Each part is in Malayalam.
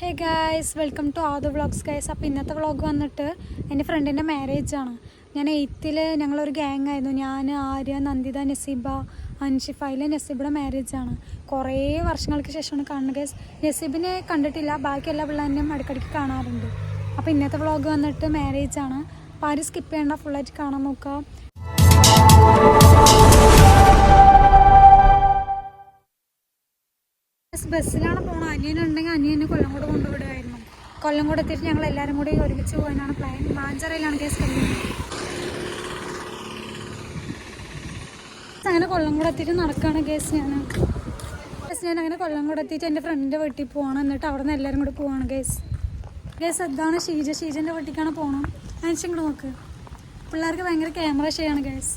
Hey guys welcome to Adhu vlogs guys അപ്പോൾ ഇന്നത്തെ വ്ളോഗ് വന്നിട്ട് എന്റെ ഫ്രണ്ടിന്റെ ആണ്. ഞാൻ എയ്ത്തിൽ ഞങ്ങളൊരു ഗ്യാങ് ആയിരുന്നു. ഞാൻ ആര്യ നന്ദിത നസീബ അൻഷിഫ അതിൽ നസീബിയുടെ ആണ്. കുറേ വർഷങ്ങൾക്ക് ശേഷമാണ് കാണുന്നത് ഗൈസ് നസീബിനെ കണ്ടിട്ടില്ല. ബാക്കി എല്ലാ പിള്ളേരെയും ഇടയ്ക്കിടയ്ക്ക് കാണാറുണ്ട്. അപ്പോൾ ഇന്നത്തെ വ്ളോഗ് വന്നിട്ട് മാരേജ് ആണ്. അപ്പോൾ ആരും സ്കിപ്പ് ചെയ്യേണ്ട. ഫുള്ളായിട്ട് കാണാൻ നോക്കാം. ബസ്സിലാണ് പോകണം അനിയനുണ്ടെങ്കിൽ അനിയനെ കൊല്ലംകോട് കൊണ്ടുവിടുമായിരുന്നു കൊല്ലംകോട് എത്തിയിട്ട് ഞങ്ങൾ എല്ലാവരും കൂടി ഒരുമിച്ച് പോകാനാണ് പ്ലാൻ മാഞ്ചറയിലാണ് കേസ് കല്യാണം അങ്ങനെ കൊല്ലംകോട് എത്തിയിട്ട് നടക്കുകയാണ് കേസ് ഞാൻ. കേസ് ഞാൻ അങ്ങനെ കൊല്ലംകോട് എത്തിയിട്ട് എന്റെ ഫ്രണ്ടിന്റെ വീട്ടിൽ പോകണം എന്നിട്ട് അവിടെ നിന്ന് എല്ലാവരും കൂടി പോവാണ് കേസ് കേസ് അതാണ് ഷീജ. ഷീജന്റെ വീട്ടിലേക്കാണ് പോകണം ഇങ്ങോട്ട് നോക്ക്. പിള്ളേർക്ക് ഭയങ്കര ക്യാമറ ഷെയാണ് കേസ്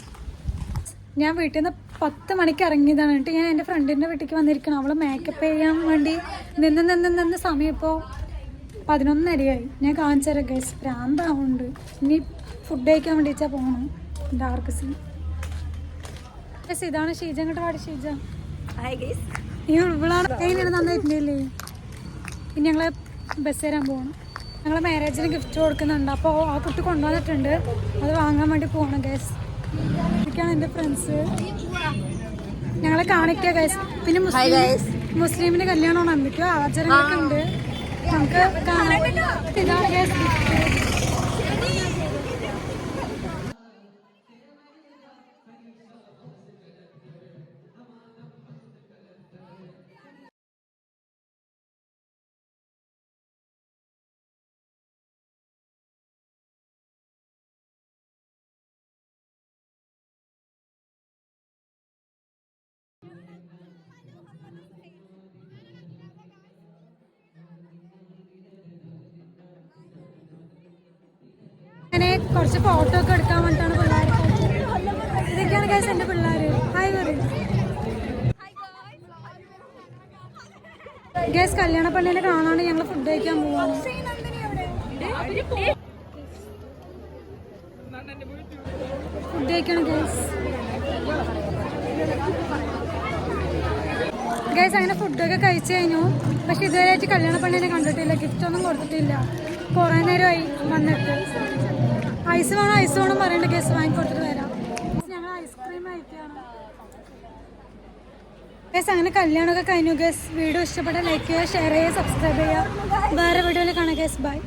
ഞാൻ വീട്ടിൽ നിന്ന് പത്ത് മണിക്ക് ഇറങ്ങിയതാണ്. കേട്ടോ ഞാൻ എന്റെ ഫ്രണ്ടിന്റെ വീട്ടിലേക്ക് വന്നിരിക്കണം. അവൾ മേക്കപ്പ് ചെയ്യാൻ വേണ്ടി നിന്ന് നിന്ന് നിന്ന് സമയം ഇപ്പോൾ പതിനൊന്നരയായി. ഞാൻ കാണിച്ചു തരാം ഗൈസ് പ്രാന്താവുന്നുണ്ട് ഇനി ഫുഡ് കഴിക്കാൻ വേണ്ടിച്ചാൽ പോകണം ഡാർക്ക് സീൻ ഗൈസ് ഇതാണ് ഷീജ. അങ്ങോട്ട് പാടി ഷീജ. ഈ ഇവളാണ് എങ്ങനെയാണ് നന്നായിട്ടില്ലേ? ഇനി ഞങ്ങൾ ബസ് തരാൻ പോകണം ഞങ്ങൾ മാരേജിന് ഗിഫ്റ്റ് കൊടുക്കുന്നുണ്ട്. അപ്പോൾ ആ കുട്ടി കൊണ്ടുവന്നിട്ടുണ്ട്. അത് വാങ്ങാൻ വേണ്ടി പോകണം ഗൈസ് ഇതൊക്കെയാണ് എന്റെ ഫ്രണ്ട്സ് ഞങ്ങളെ കാണിക്കുക ഗൈസ് പിന്നെ മുസ്ലിം. മുസ്ലിമിന് കല്യാണമാണ്. എന്തൊക്കെയോ ആചാരങ്ങളൊക്കെ ഉണ്ട്. നമുക്ക് കാണാം. കുറച്ച് ഫോട്ടോ ഒക്കെ എടുക്കാൻ വേണ്ടിയിട്ടാണ് പിള്ളേർ ഇതൊക്കെയാണ് കേസ് എന്റെ പിള്ളേർ ഹായ് പറയും ഗേസ് കല്യാണ പള്ളിയിൽ കാണാണ്ട് ഞങ്ങൾ ഫുഡ് കഴിക്കാൻ പോവാണ്. ഫുഡ് കഴിക്കണം ഗൈസ് ഗൈസ് അങ്ങനെ ഫുഡൊക്കെ കഴിച്ചു കഴിഞ്ഞു. പക്ഷെ ഇതുവരെയായിട്ട് കല്യാണ പള്ളിനെ കണ്ടിട്ടില്ല. ഗിഫ്റ്റ് ഒന്നും കൊടുത്തിട്ടില്ല. കുറേ നേരമായി വന്നിട്ട്. ഐസ് വേണം? ഐസ് വേണം പറയേണ്ട. കേസ് വാങ്ങിക്കൊടുത്തിട്ട് വരാം. ഞങ്ങൾ ഐസ്ക്രീം കഴിക്കുകയാണ്. ഗേസ് അങ്ങനെ കല്യാണമൊക്കെ കഴിഞ്ഞു. ഗേസ് വീഡിയോ ഇഷ്ടപ്പെട്ട ലൈക്ക് ചെയ്യുക ഷെയർ ചെയ്യുക സബ്സ്ക്രൈബ് ചെയ്യുക. വേറെ വീഡിയോയിൽ കാണാം. Guys by